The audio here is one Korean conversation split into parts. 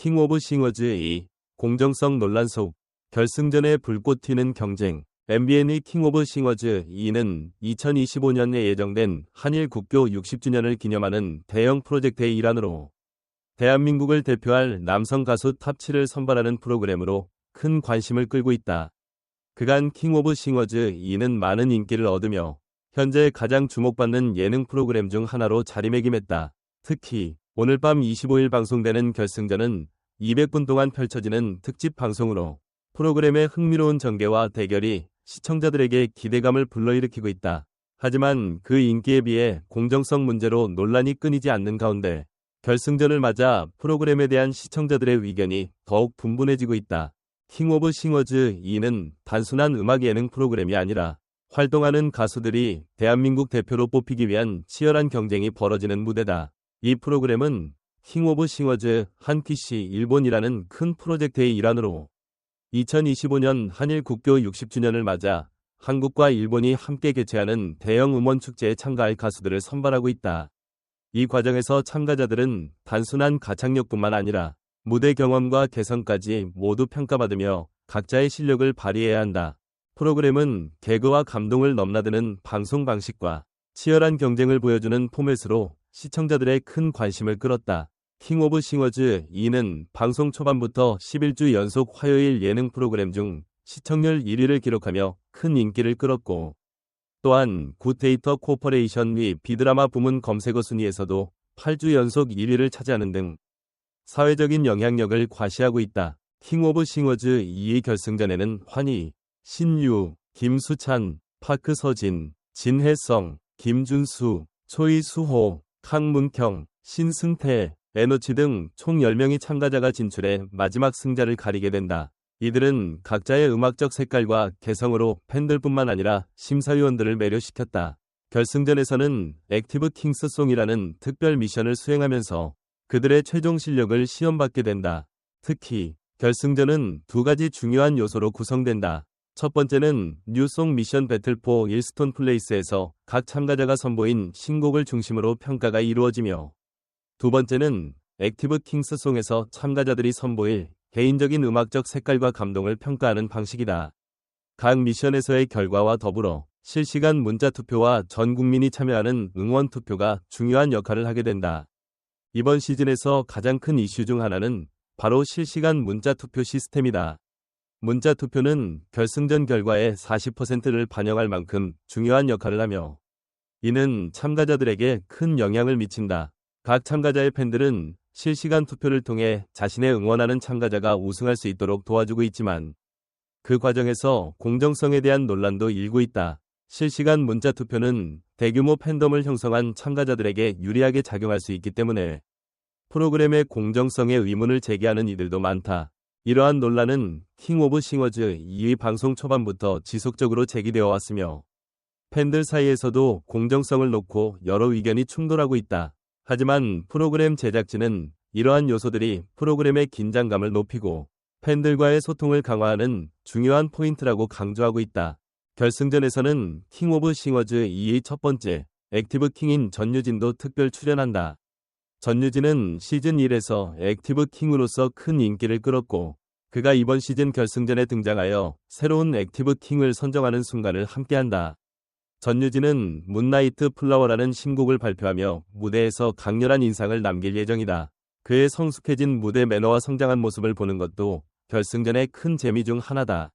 킹 오브 싱어즈 2 공정성 논란 속 결승전에 불꽃 튀는 경쟁 MBN의 킹 오브 싱어즈 2는 2025년에 예정된 한일 국교 60주년을 기념하는 대형 프로젝트의 일환으로 대한민국을 대표할 남성 가수 탑7을 선발하는 프로그램으로 큰 관심을 끌고 있다. 그간 킹 오브 싱어즈 2는 많은 인기를 얻으며 현재 가장 주목받는 예능 프로그램 중 하나로 자리매김했다. 특히 오늘 밤 25일 방송되는 결승전은 200분 동안 펼쳐지는 특집 방송으로 프로그램의 흥미로운 전개와 대결이 시청자들에게 기대감을 불러일으키고 있다. 하지만 그 인기에 비해 공정성 문제로 논란이 끊이지 않는 가운데 결승전을 맞아 프로그램에 대한 시청자들의 의견이 더욱 분분해지고 있다. 킹 오브 싱어즈 2는 단순한 음악 예능 프로그램이 아니라 활동하는 가수들이 대한민국 대표로 뽑히기 위한 치열한 경쟁이 벌어지는 무대다. 이 프로그램은 킹 오브 싱어즈 한키시 일본이라는 큰 프로젝트의 일환으로 2025년 한일 국교 60주년을 맞아 한국과 일본이 함께 개최하는 대형 음원 축제에 참가할 가수들을 선발하고 있다. 이 과정에서 참가자들은 단순한 가창력뿐만 아니라 무대 경험과 개성까지 모두 평가받으며 각자의 실력을 발휘해야 한다. 프로그램은 개그와 감동을 넘나드는 방송 방식과 치열한 경쟁을 보여주는 포맷으로 시청자들의 큰 관심을 끌었다. 킹 오브 싱어즈 2는 방송 초반부터 11주 연속 화요일 예능 프로그램 중 시청률 1위를 기록하며 큰 인기를 끌었고 또한 굿데이터 코퍼레이션 및 비드라마 부문 검색어 순위에서도 8주 연속 1위를 차지하는 등 사회적인 영향력을 과시하고 있다. 킹 오브 싱어즈 2의 결승전에는 환희, 신유, 김수찬, 파크서진, 진혜성, 김준수, 초이수호, 강문경, 신승태, 에너치 등 총 10명의 참가자가 진출해 마지막 승자를 가리게 된다. 이들은 각자의 음악적 색깔과 개성으로 팬들뿐만 아니라 심사위원들을 매료시켰다. 결승전에서는 액티브 킹스송이라는 특별 미션을 수행하면서 그들의 최종 실력을 시험받게 된다. 특히 결승전은 두 가지 중요한 요소로 구성된다. 첫 번째는 뉴송 미션 배틀포 일스톤 플레이스에서 각 참가자가 선보인 신곡을 중심으로 평가가 이루어지며 두 번째는 액티브 킹스송에서 참가자들이 선보일 개인적인 음악적 색깔과 감동을 평가하는 방식이다. 각 미션에서의 결과와 더불어 실시간 문자 투표와 전 국민이 참여하는 응원 투표가 중요한 역할을 하게 된다. 이번 시즌에서 가장 큰 이슈 중 하나는 바로 실시간 문자 투표 시스템이다. 문자 투표는 결승전 결과의 40%를 반영할 만큼 중요한 역할을 하며 이는 참가자들에게 큰 영향을 미친다. 각 참가자의 팬들은 실시간 투표를 통해 자신의 응원하는 참가자가 우승할 수 있도록 도와주고 있지만 그 과정에서 공정성에 대한 논란도 일고 있다. 실시간 문자 투표는 대규모 팬덤을 형성한 참가자들에게 유리하게 작용할 수 있기 때문에 프로그램의 공정성에 의문을 제기하는 이들도 많다. 이러한 논란은 킹 오브 싱어즈 2위 방송 초반부터 지속적으로 제기되어 왔으며 팬들 사이에서도 공정성을 놓고 여러 의견이 충돌하고 있다. 하지만 프로그램 제작진은 이러한 요소들이 프로그램의 긴장감을 높이고 팬들과의 소통을 강화하는 중요한 포인트라고 강조하고 있다. 결승전에서는 킹 오브 싱어즈 2의 첫 번째 액티브 킹인 전유진도 특별 출연한다. 전유진은 시즌 1에서 액티브 킹으로서 큰 인기를 끌었고 그가 이번 시즌 결승전에 등장하여 새로운 액티브 킹을 선정하는 순간을 함께한다. 전유진은 문나이트 플라워라는 신곡을 발표하며 무대에서 강렬한 인상을 남길 예정이다. 그의 성숙해진 무대 매너와 성장한 모습을 보는 것도 결승전의 큰 재미 중 하나다.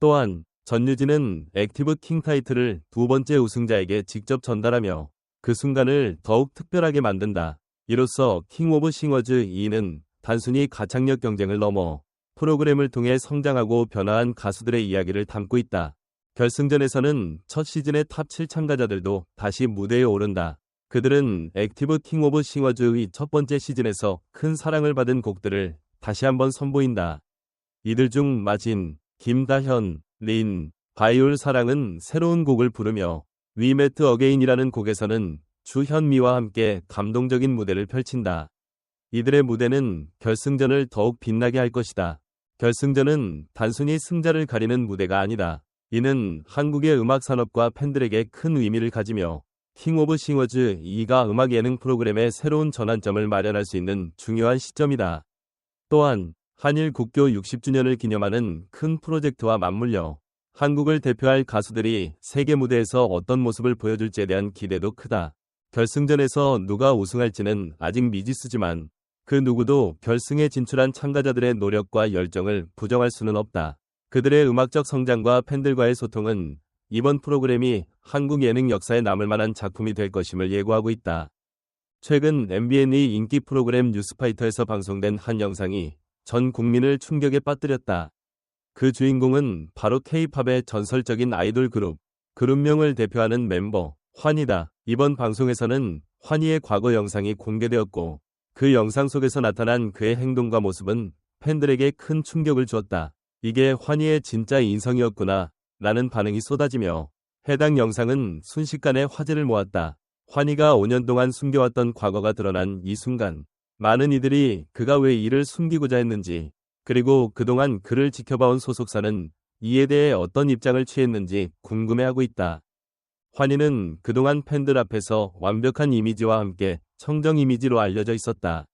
또한 전유진은 액티브 킹 타이틀을 두 번째 우승자에게 직접 전달하며 그 순간을 더욱 특별하게 만든다. 이로써 킹 오브 싱어즈 2는 단순히 가창력 경쟁을 넘어 프로그램을 통해 성장하고 변화한 가수들의 이야기를 담고 있다. 결승전에서는 첫 시즌의 탑 7 참가자들도 다시 무대에 오른다. 그들은 액티브 킹 오브 싱어즈의 첫 번째 시즌에서 큰 사랑을 받은 곡들을 다시 한번 선보인다. 이들 중 마진, 김다현, 린, 바이올 사랑은 새로운 곡을 부르며 위메트 어게인이라는 곡에서는 주현미와 함께 감동적인 무대를 펼친다. 이들의 무대는 결승전을 더욱 빛나게 할 것이다. 결승전은 단순히 승자를 가리는 무대가 아니다. 이는 한국의 음악 산업과 팬들에게 큰 의미를 가지며 킹 오브 싱어즈 2가 음악 예능 프로그램의 새로운 전환점을 마련할 수 있는 중요한 시점이다. 또한 한일 국교 60주년을 기념하는 큰 프로젝트와 맞물려 한국을 대표할 가수들이 세계 무대에서 어떤 모습을 보여줄지에 대한 기대도 크다. 결승전에서 누가 우승할지는 아직 미지수지만 그 누구도 결승에 진출한 참가자들의 노력과 열정을 부정할 수는 없다. 그들의 음악적 성장과 팬들과의 소통은 이번 프로그램이 한국 예능 역사에 남을 만한 작품이 될 것임을 예고하고 있다. 최근 MBN의 인기 프로그램 뉴스파이터에서 방송된 한 영상이 전 국민을 충격에 빠뜨렸다. 그 주인공은 바로 K-팝의 전설적인 아이돌 그룹, 그룹명을 대표하는 멤버, 환이다. 이번 방송에서는 환희의 과거 영상이 공개되었고, 그 영상 속에서 나타난 그의 행동과 모습은 팬들에게 큰 충격을 주었다. 이게 환희의 진짜 인성이었구나, 라는 반응이 쏟아지며, 해당 영상은 순식간에 화제를 모았다. 환희가 5년 동안 숨겨왔던 과거가 드러난 이 순간, 많은 이들이 그가 왜 이를 숨기고자 했는지, 그리고 그동안 그를 지켜봐온 소속사는 이에 대해 어떤 입장을 취했는지 궁금해하고 있다. 환희는 그동안 팬들 앞에서 완벽한 이미지와 함께 청정 이미지로 알려져 있었다.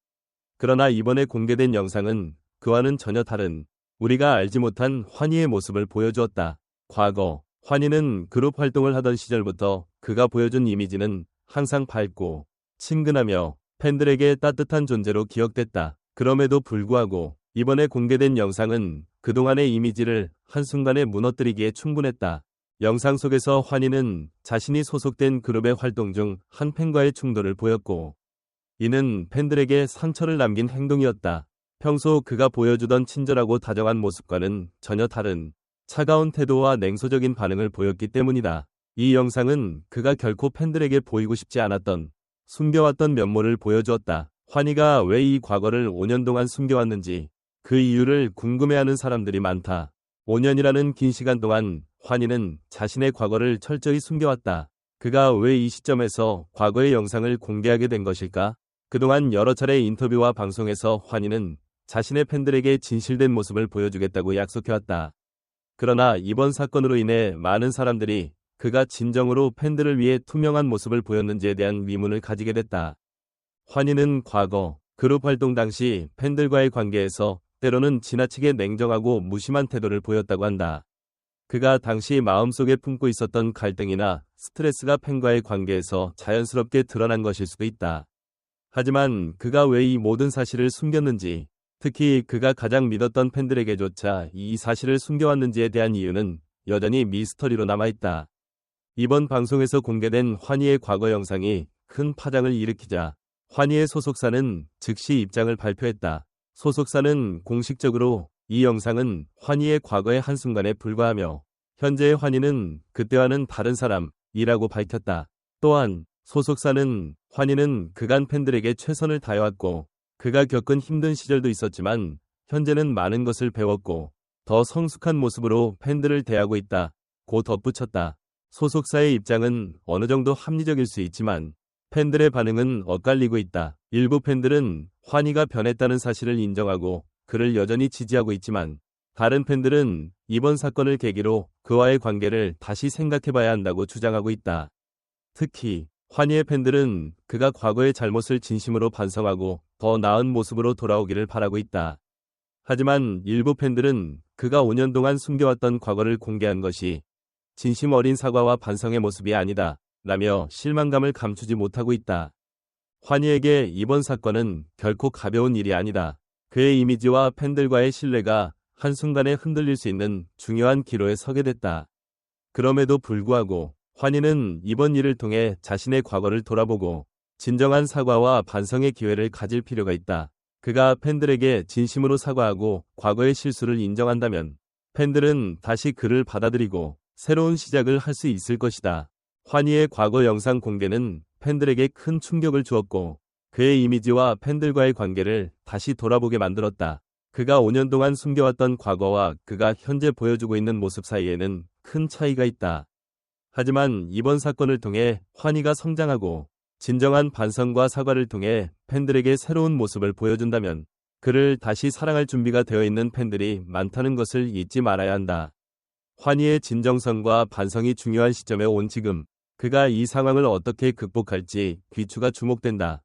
그러나 이번에 공개된 영상은 그와는 전혀 다른 우리가 알지 못한 환희의 모습을 보여주었다. 과거 환희는 그룹 활동을 하던 시절부터 그가 보여준 이미지는 항상 밝고 친근하며 팬들에게 따뜻한 존재로 기억됐다. 그럼에도 불구하고 이번에 공개된 영상은 그동안의 이미지를 한순간에 무너뜨리기에 충분했다. 영상 속에서 환희는 자신이 소속된 그룹의 활동 중 한 팬과의 충돌을 보였고, 이는 팬들에게 상처를 남긴 행동이었다. 평소 그가 보여주던 친절하고 다정한 모습과는 전혀 다른 차가운 태도와 냉소적인 반응을 보였기 때문이다. 이 영상은 그가 결코 팬들에게 보이고 싶지 않았던 숨겨왔던 면모를 보여주었다. 환희가 왜 이 과거를 5년 동안 숨겨왔는지 그 이유를 궁금해하는 사람들이 많다. 5년이라는 긴 시간 동안 환희는 자신의 과거를 철저히 숨겨왔다. 그가 왜 이 시점에서 과거의 영상을 공개하게 된 것일까? 그동안 여러 차례 인터뷰와 방송에서 환희는 자신의 팬들에게 진실된 모습을 보여주겠다고 약속해왔다. 그러나 이번 사건으로 인해 많은 사람들이 그가 진정으로 팬들을 위해 투명한 모습을 보였는지에 대한 의문을 가지게 됐다. 환희는 과거 그룹 활동 당시 팬들과의 관계에서 때로는 지나치게 냉정하고 무심한 태도를 보였다고 한다. 그가 당시 마음속에 품고 있었던 갈등이나 스트레스가 팬과의 관계에서 자연스럽게 드러난 것일 수도 있다. 하지만 그가 왜 이 모든 사실을 숨겼는지, 특히 그가 가장 믿었던 팬들에게조차 이 사실을 숨겨왔는지에 대한 이유는 여전히 미스터리로 남아있다. 이번 방송에서 공개된 환희의 과거 영상이 큰 파장을 일으키자 환희의 소속사는 즉시 입장을 발표했다. 소속사는 공식적으로 이 영상은 환희의 과거의 한순간에 불과하며 현재의 환희는 그때와는 다른 사람이라고 밝혔다. 또한 소속사는 환희는 그간 팬들에게 최선을 다해왔고 그가 겪은 힘든 시절도 있었지만 현재는 많은 것을 배웠고 더 성숙한 모습으로 팬들을 대하고 있다. 고 덧붙였다. 소속사의 입장은 어느 정도 합리적일 수 있지만 팬들의 반응은 엇갈리고 있다. 일부 팬들은 환희가 변했다는 사실을 인정하고 그를 여전히 지지하고 있지만 다른 팬들은 이번 사건을 계기로 그와의 관계를 다시 생각해봐야 한다고 주장하고 있다. 특히 환희의 팬들은 그가 과거의 잘못을 진심으로 반성하고 더 나은 모습으로 돌아오기를 바라고 있다. 하지만 일부 팬들은 그가 5년 동안 숨겨왔던 과거를 공개한 것이 진심 어린 사과와 반성의 모습이 아니다. 라며 실망감을 감추지 못하고 있다. 환희에게 이번 사건은 결코 가벼운 일이 아니다. 그의 이미지와 팬들과의 신뢰가 한순간에 흔들릴 수 있는 중요한 기로에 서게 됐다. 그럼에도 불구하고 환희는 이번 일을 통해 자신의 과거를 돌아보고 진정한 사과와 반성의 기회를 가질 필요가 있다. 그가 팬들에게 진심으로 사과하고 과거의 실수를 인정한다면 팬들은 다시 그를 받아들이고 새로운 시작을 할 수 있을 것이다. 환희의 과거 영상 공개는 팬들에게 큰 충격을 주었고 그의 이미지와 팬들과의 관계를 다시 돌아보게 만들었다. 그가 5년 동안 숨겨왔던 과거와 그가 현재 보여주고 있는 모습 사이에는 큰 차이가 있다. 하지만 이번 사건을 통해 환희가 성장하고 진정한 반성과 사과를 통해 팬들에게 새로운 모습을 보여준다면 그를 다시 사랑할 준비가 되어 있는 팬들이 많다는 것을 잊지 말아야 한다. 환희의 진정성과 반성이 중요한 시점에 온 지금 그가 이 상황을 어떻게 극복할지 귀추가 주목된다.